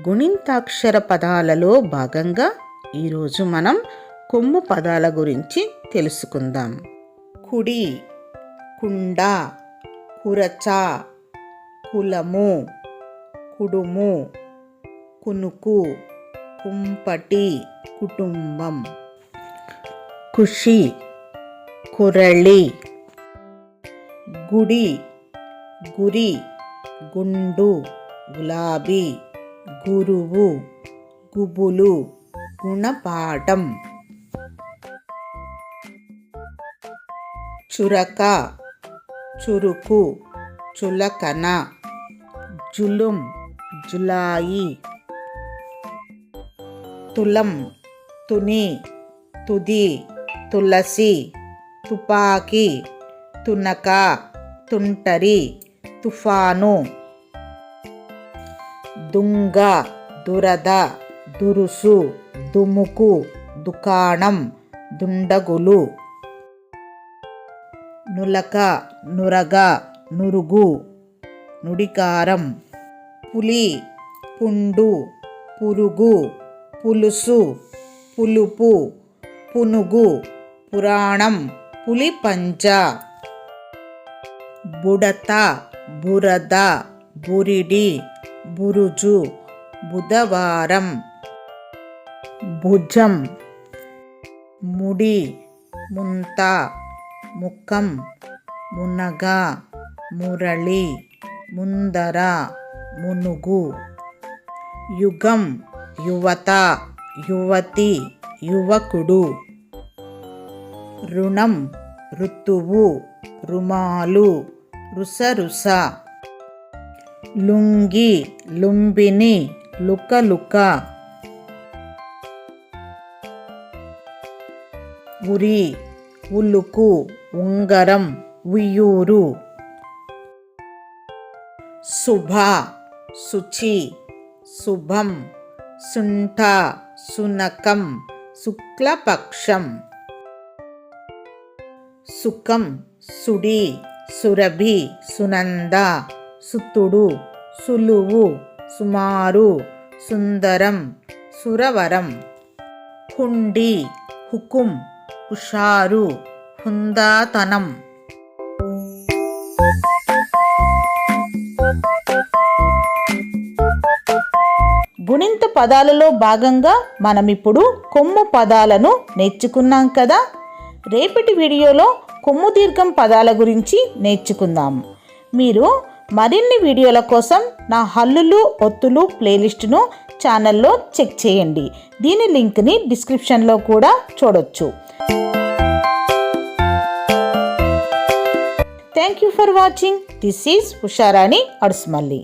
గుణింతాక్షర పదాలలో భాగంగా ఈరోజు మనం కొమ్ము పదాల గురించి తెలుసుకుందాం. కుడి కుండ కురచ కులము కుడుము కునుకు కుంపటి కుటుంబం. ఖుషి కురళి. గుడి గురి గుండు గులాబీ. గురువు గుబులు గుణపాఠం. చురక చురుకు చులకన. జులుం జులాయి. తులం తుని తుది తులసి. తుపాకి తునక తుంటరి. తుఫాను. దుంగ దురద దురుసు దుముకు దుకాణం దుండగులు. నులక నురగ నురుగు. నుడికారం. పులి పుండు పురుగు. పులుసు పులుపు. పునుగు. పురాణం. పులి పంచ. బుడత బురద బురిడి. బురుజు బుధవారం. భుజం ముడి ముంత ముఖం మునగ మురళి ముందర మునుగు. యుగం యువత యువతి యువకుడు. రుణం ఋతువు రుమాలు రుసరుస. లుంగి లుంబిని లుకలుక ఉరి ఉలుకు ఉంగరం ఉయ్యూరు. శుభ శుచి శుభం సుంఠ సునకం శుక్లపక్షం. సుఖం సుడి సురభి సునంద. సుత్తుడు సులువు సుమారు సుందరం సురవరం. హుండి హుకుం హుషారు హుందాతనం. గుణింత పదాలలో భాగంగా మనం ఇప్పుడు కొమ్ము పదాలను నేర్చుకున్నాం కదా? రేపటి వీడియోలో కొమ్ము దీర్ఘం పదాల గురించి నేర్చుకుందాం. మీరు మరిన్ని వీడియోల కోసం నా హల్లులు ఒత్తులు ప్లేలిస్టును ఛానల్లో చెక్ చేయండి. దీని లింక్ని డిస్క్రిప్షన్లో కూడా చూడొచ్చు. Thank you for watching this is Usharani Adusumalli